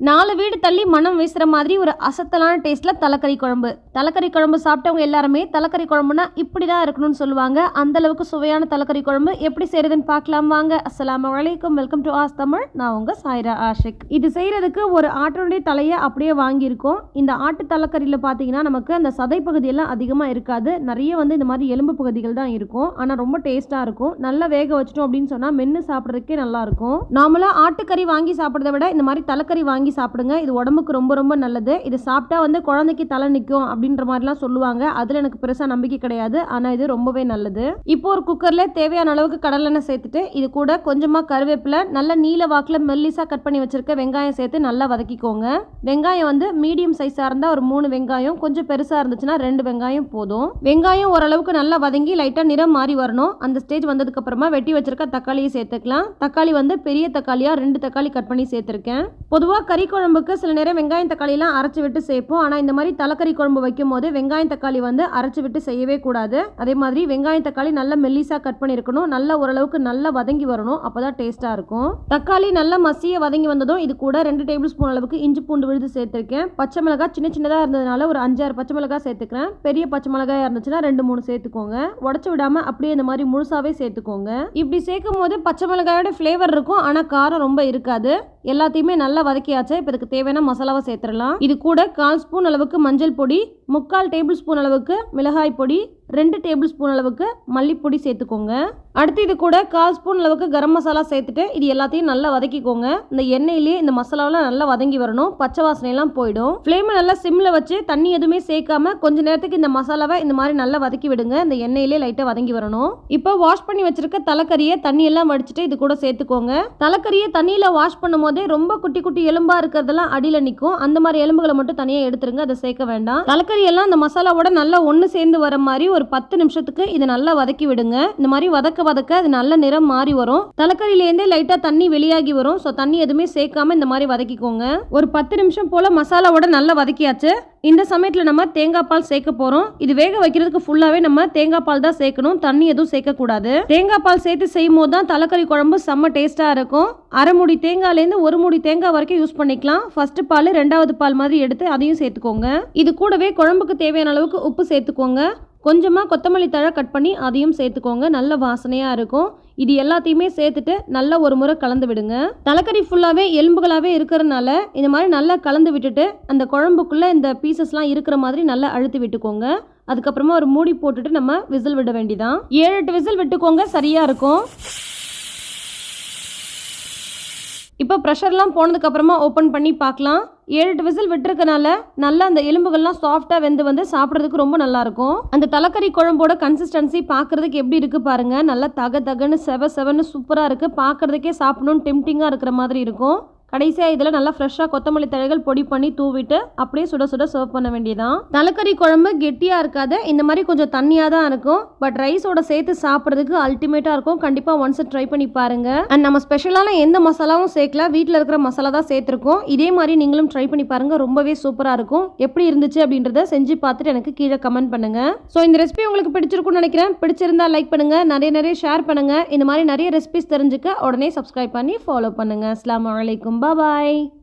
நாலு வீடு தள்ளி மனம் வீசுகிற மாதிரி ஒரு அசத்தலான டேஸ்ட்டில் தலைக்கறி குழம்பு. தலைக்கறி குழம்பு சாப்பிட்டவங்க எல்லாருமே தலைக்கறி குழம்புனா இப்படி தான் இருக்கணும்னு சொல்லுவாங்க. அந்தளவுக்கு சுவையான தலைக்கறி குழம்பு எப்படி செய்யறதுன்னு பார்க்கலாம் வாங்க. அஸ்லாம் வலைக்கம் வெல்கம் டு ஆஸ் தமிழ். நான் உங்கள் சாய்ரா ஆஷிக். இது செய்கிறதுக்கு ஒரு ஆட்டினுடைய தலையை அப்படியே வாங்கியிருக்கோம். இந்த ஆட்டு தலைக்கறியில் பார்த்தீங்கன்னா நமக்கு அந்த சதை பகுதியெல்லாம் அதிகமாக இருக்காது. நிறைய வந்து இந்த மாதிரி எலும்பு பகுதிகள் தான் இருக்கும். ஆனால் ரொம்ப டேஸ்ட்டாக இருக்கும். நல்லா வேக வச்சிட்டோம் அப்படின்னு சொன்னால் மென்று சாப்பிட்றதுக்கே நல்லாயிருக்கும் நார்மலாக ஆட்டுக்கறி வாங்கி சாப்பிட்றத விட இந்த மாதிரி தலைக்கறி வாங்கி வாங்கி சாப்பிடுங்க. இது உடம்புக்கு ரொம்ப ரொம்ப நல்லது. இது சாப்பிட்டா வந்து குழந்தைக்கு தலை நிற்கும் அப்படின்ற மாதிரிலாம் சொல்லுவாங்க. அதில் எனக்கு பெருசாக நம்பிக்கை கிடையாது. ஆனால் இது ரொம்பவே நல்லது. இப்போ ஒரு குக்கரில் தேவையான அளவுக்கு கடலெண்ணெய் சேர்த்துட்டு இது கூட கொஞ்சமாக கருவேப்பிலை நல்ல நீல வாக்கில் மெல்லிஸாக கட் பண்ணி வச்சுருக்க வெங்காயம் சேர்த்து நல்லா வதக்கிக்கோங்க. வெங்காயம் வந்து மீடியம் சைஸாக இருந்தால் ஒரு மூணு வெங்காயம் கொஞ்சம் பெருசாக இருந்துச்சுன்னா ரெண்டு வெங்காயம் போதும். வெங்காயம் ஓரளவுக்கு நல்லா வதங்கி லைட்டாக நிறம் மாறி வரணும். அந்த ஸ்டேஜ் வந்ததுக்கப்புறமா வெட்டி வச்சிருக்க தக்காளியை சேர்த்துக்கலாம். தக்காளி வந்து பெரிய தக்காளியாக ரெண்டு தக்காளி கட் பண்ணி சேர்த்துருக்கேன். பொதுவாக கறி குழம்புக்கு சில நேரம் வெங்காயம் தக்காளிலாம் அரைச்சி விட்டு சேர்ப்போம். ஆனால் இந்த மாதிரி தலைக்கறி குழம்பு வைக்கும் போது வெங்காயம் தக்காளி வந்து அரைச்சி விட்டு செய்யவே கூடாது. அதே மாதிரி வெங்காயம் தக்காளி நல்லா மெல்லிசாக கட் பண்ணியிருக்கணும். நல்ல ஓரளவுக்கு நல்லா வதங்கி வரணும். அப்போ தான் டேஸ்ட்டாக இருக்கும். தக்காளி நல்லா மசிய வதங்கி வந்ததும் இது கூட ரெண்டு டேபிள் ஸ்பூன் அளவுக்கு இஞ்சி பூண்டு விழுது சேர்த்துருக்கேன். பச்சை மிளகாய் சின்ன சின்னதாக இருந்ததுனால ஒரு அஞ்சாறு பச்சை மிளகாய் சேர்த்துக்கிறேன். பெரிய பச்சை மிளகாய் இருந்துச்சுன்னா ரெண்டு மூணு சேர்த்துக்கோங்க. உடச்சி விடாமல் அப்படியே இந்த மாதிரி முழுசாகவே சேர்த்துக்கோங்க. இப்படி சேர்க்கும் போது பச்சை மிளகாயோட ஃப்ளேவர் இருக்கும். ஆனால் காரம் ரொம்ப இருக்காது. எல்லாத்தையுமே நல்லா வதக்கியாச்சு இப்போ இதுக்கு தேவையான மசாலாவை சேர்த்துடலாம். இது கூட கால் ஸ்பூன் அளவுக்கு மஞ்சள் பொடி முக்கால் டேபிள் ஸ்பூன் அளவுக்கு மிளகாய் பொடி ரெண்டு டேபிள் ஸ்பூன் அளவுக்கு மல்லிப்பொடி சேர்த்துக்கோங்க. அடுத்து இது கூட கால் ஸ்பூன் அளவுக்கு கரம் மசாலா சேர்த்துட்டு இது எல்லாத்தையும் நல்லா வதக்கிக்கோங்க. இந்த எண்ணெயிலேயே இந்த மசாலாவெல்லாம் நல்லா வதங்கி வரணும். பச்சை வாசனையெல்லாம் போயிடும். ஃப்ளேமை நல்லா சிம்மில் வச்சு தண்ணி எதுவுமே சேர்க்காம கொஞ்ச நேரத்துக்கு இந்த மசாலாவை இந்த மாதிரி நல்லா வதக்கி விடுங்க. இந்த எண்ணெயிலே லைட்டாக வதங்கி வரணும். இப்போ வாஷ் பண்ணி வச்சிருக்க தலைக்கறியை தண்ணியெல்லாம் வடிச்சிட்டு இது கூட சேர்த்துக்கோங்க. தலைக்கறியை தண்ணியில் வாஷ் பண்ணும் போதே ரொம்ப குட்டி குட்டி எலும்பாக இருக்கிறதெல்லாம் அடியில் நிற்கும் அந்த மாதிரி எலும்புகளை மட்டும் தனியாக எடுத்துருங்க. அதை சேர்க்க வேண்டாம். தலைக்கறி எல்லாம் இந்த மசாலாவோட நல்லா ஒன்று சேர்ந்து வர மாதிரி ஒரு பத்து நிமிஷத்துக்கு இதை நல்லா வதக்கி விடுங்க. இந்த மாதிரி வதக்க வதக்க அது நல்ல நிறம் மாறி வரும். தலைக்கறியிலேருந்தே லைட்டாக தண்ணி வெளியாகி வரும். ஸோ தண்ணி எதுவுமே சேர்க்காம இந்த மாதிரி வதக்கிக்கோங்க. ஒரு பத்து நிமிஷம் போல் மசாலாவோட நல்லா வதக்கியாச்சு. இந்த சமயத்தில் நம்ம தேங்காய் பால் சேர்க்க போகிறோம் இது வேக வைக்கிறதுக்கு ஃபுல்லாகவே நம்ம தேங்காய் பால் தான் சேர்க்கணும். தண்ணி எதுவும் சேர்க்கக்கூடாது. தேங்காய் பால் சேர்த்து செய்யும் போது தான் தலைக்கறி குழம்பு செம்ம டேஸ்ட்டாக இருக்கும். அரை மூடி தேங்காய்லேருந்து ஒரு மூடி தேங்காய் வரைக்கும் யூஸ் பண்ணிக்கலாம். ஃபஸ்ட்டு பால் ரெண்டாவது பால் மாதிரி எடுத்து அதையும் சேர்த்துக்கோங்க. இது கூடவே குழம்புக்கு தேவையான அளவுக்கு உப்பு சேர்த்துக்கோங்க. கொஞ்சமாக கொத்தமல்லி தழை கட் பண்ணி அதையும் சேர்த்துக்கோங்க. நல்ல வாசனையாக இருக்கும். இது எல்லாத்தையுமே சேர்த்துட்டு நல்லா ஒரு முறை கலந்து விடுங்க. தலைக்கறி ஃபுல்லாகவே எலும்புகளாகவே இருக்கிறதுனால இந்த மாதிரி நல்லா கலந்து விட்டுட்டு அந்த குழம்புக்குள்ளே இந்த பீசஸ்லாம் இருக்கிற மாதிரி நல்லா அழுத்தி விட்டுக்கோங்க. அதுக்கப்புறமா ஒரு மூடி போட்டுட்டு நம்ம விசில் விட வேண்டிதான். ஏழு எட்டு விசில் விட்டுக்கோங்க. சரியாக இருக்கும். இப்போ ப்ரெஷர்லாம் போனதுக்கப்புறமா ஓப்பன் பண்ணி பார்க்கலாம். ஏழு எட்டு விசில் விட்டுருக்கனால நல்லா அந்த எலும்புகள்லாம் சாஃப்டாக வெந்து வந்து சாப்பிட்றதுக்கு ரொம்ப நல்லாயிருக்கும். அந்த தலைக்கறி குழம்போட கன்சிஸ்டன்சி பார்க்குறதுக்கு எப்படி இருக்குது பாருங்கள் நல்லா தக தகன்னு செவ செவன்னு சூப்பராக இருக்குது பார்க்குறதுக்கே சாப்பிடணும்னு டெம்டிங்காக இருக்கிற மாதிரி இருக்கும். கடைசியாக இதில் நல்லா ஃப்ரெஷ்ஷாக கொத்தமல்லி தழைகள் பொடி பண்ணி தூவிட்டு அப்படியே சுட சுட சர்வ் பண்ண வேண்டியதான் தலைக்கறி குழம்பு கெட்டியாக இருக்காது. இந்த மாதிரி கொஞ்சம் தண்ணியாக தான் இருக்கும். பட் ரைஸோட சேர்த்து சாப்பிட்றதுக்கு அல்டிமேட்டாக இருக்கும். கண்டிப்பாக ஒன்ஸ் ட்ரை பண்ணி பாருங்க. அண்ட் நம்ம ஸ்பெஷலான எந்த மசாலாவும் சேர்க்கல. வீட்டில் இருக்கிற மசாலா தான் சேர்த்துருக்கோம். இதே மாதிரி நீங்களும் ட்ரை பண்ணி பாருங்க. ரொம்பவே சூப்பராக இருக்கும். எப்படி இருந்துச்சு அப்படின்றத செஞ்சு பார்த்துட்டு எனக்கு கீழே கமெண்ட் பண்ணுங்க. ஸோ இந்த ரெசிபி உங்களுக்கு பிடிச்சிருக்கும்னு நினைக்கிறேன். பிடிச்சிருந்தா லைக் பண்ணுங்க. நிறைய நிறைய ஷேர் பண்ணுங்க. இந்த மாதிரி நிறைய ரெசிபிஸ் தெரிஞ்சுக்க உடனே சப்ஸ்கிரைப் பண்ணி ஃபாலோ பண்ணுங்க. அஸ்லாம் வலைக்கும் Bye bye.